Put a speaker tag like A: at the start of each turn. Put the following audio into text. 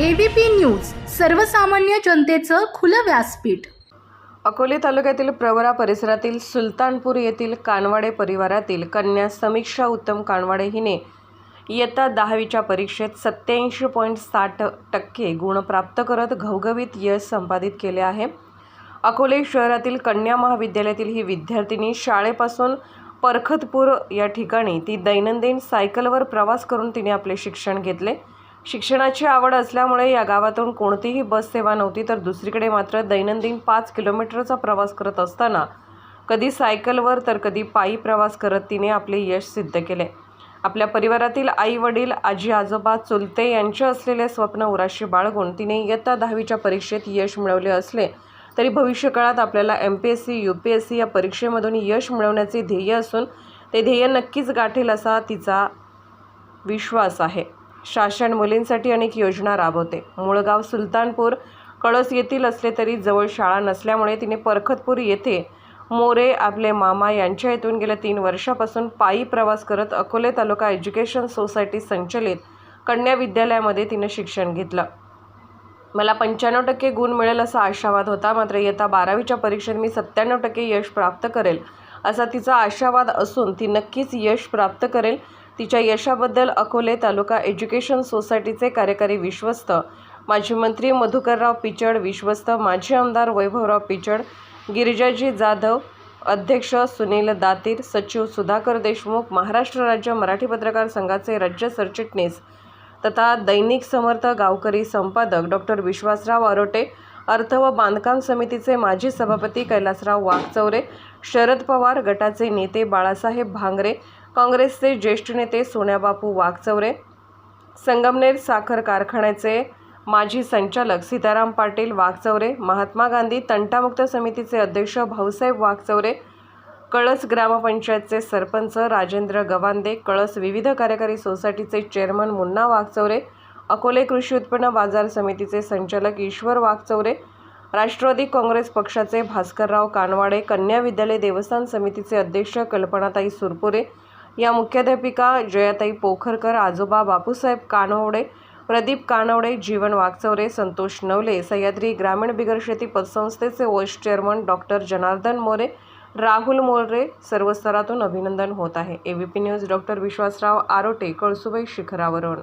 A: ABP news सर्वसामान्य जनतेचं खुलं व्यासपीठ.
B: अकोले तालुक्यातील प्रवरा परिसरातील सुलतानपूर येथील कानवाडे परिवारातील कन्या समीक्षा उत्तम कानवाडे हिने इयत्ता दहावीच्या परीक्षेत सत्याऐंशी पॉईंट साठ टक्के गुण प्राप्त करत घवघवीत यश संपादित केले आहे. अकोले शहरातील कन्या महाविद्यालयातील ही विद्यार्थिनी शाळेपासून परखतपूर या ठिकाणी ती दैनंदिन सायकलवर प्रवास करून तिने आपले शिक्षण घेतले. शिक्षणाची आवड असल्यामुळे या गावातून कोणतीही बस सेवा नव्हती तर दुसरीकडे मात्र दैनंदिन पाच किलोमीटरचा प्रवास करत असताना कधी सायकलवर तर कधी पायी प्रवास करत तिने आपले यश सिद्ध केले. आपल्या परिवारातील आई वडील आजी आजोबा चुलते यांचे असलेले स्वप्न उराशी बाळगून तिने इयत्ता दहावीच्या परीक्षेत यश मिळवले असले तरी भविष्यकाळात आपल्याला M P S C U P S C या परीक्षेमधून यश मिळवण्याचे ध्येय असून ते ध्येय नक्कीच गाठेल असा तिचा विश्वास आहे. शासन मुलींसाठी अनेक योजना राबवते. मुळगाव सुलतानपूर कळस येथील असले तरी जवळ शाळा नसल्यामुळे तिने परखतपूर येथे मोरे आपले मामा यांच्या इथून गेल्या तीन वर्षापासून पायी प्रवास करत अकोले तालुका एज्युकेशन सोसायटी संचलित कन्या विद्यालयामध्ये तिने शिक्षण घेतलं. मला पंच्याण्णव टक्के गुण मिळेल असा आशावाद होता मात्र इयत्ता बारावीच्या परीक्षेत मी सत्त्याण्णव टक्के यश प्राप्त करेल असा तिचा आशावाद असून ती नक्कीच यश प्राप्त करेल तिच्या यशाबद्दल अकोले तालुका एज्युकेशन सोसायटीचे कार्यकारी विश्वस्त माजी मंत्री मधुकरराव पिचड विश्वस्त माजी आमदार वैभवराव पिचड गिरिजाजी जाधव अध्यक्ष सुनील दातीर सचिव सुधाकर देशमुख महाराष्ट्र राज्य मराठी पत्रकार संघाचे राज्य सरचिटणीस तथा दैनिक समर्थ गावकरी संपादक डॉक्टर विश्वासराव आरोटे अर्थ व बांधकाम समितीचे माजी सभापती कैलासराव वाघचौरे शरद पवार गटाचे नेते बाळासाहेब भांगरे काँग्रेसचे ज्येष्ठ नेते सोन्याबापू वाघचौरे संगमनेर साखर कारखान्याचे माजी संचालक सीताराम पाटील वाघचौरे महात्मा गांधी तंटामुक्त समितीचे अध्यक्ष भाऊसाहेब वाघचौरे कळस ग्रामपंचायतचे सरपंच राजेंद्र गवांदे कळस विविध कार्यकारी सोसायटीचे चेअरमन मुन्ना वाघचौरे अकोले कृषी उत्पन्न बाजार समितीचे संचालक ईश्वर वाघचौरे राष्ट्रवादी काँग्रेस पक्षाचे भास्करराव कानवाडे कन्या विद्यालय देवस्थान समितीचे अध्यक्ष कल्पनाताई सुरपुरे या मुख्याध्यापिका जयाताई पोखरकर आजोबा बापूसाहेब कानवडे प्रदीप कानवडे जीवन वागचौरे संतोष नवले सह्याद्री ग्रामीण बिगर शेती पतसंस्थेचे vice chairman doctor Janardan More Rahul More सर्व स्तरातून अभिनंदन होत आहे. ABP news doctor Vishwasrao Arote Kalsubai शिखरावरून.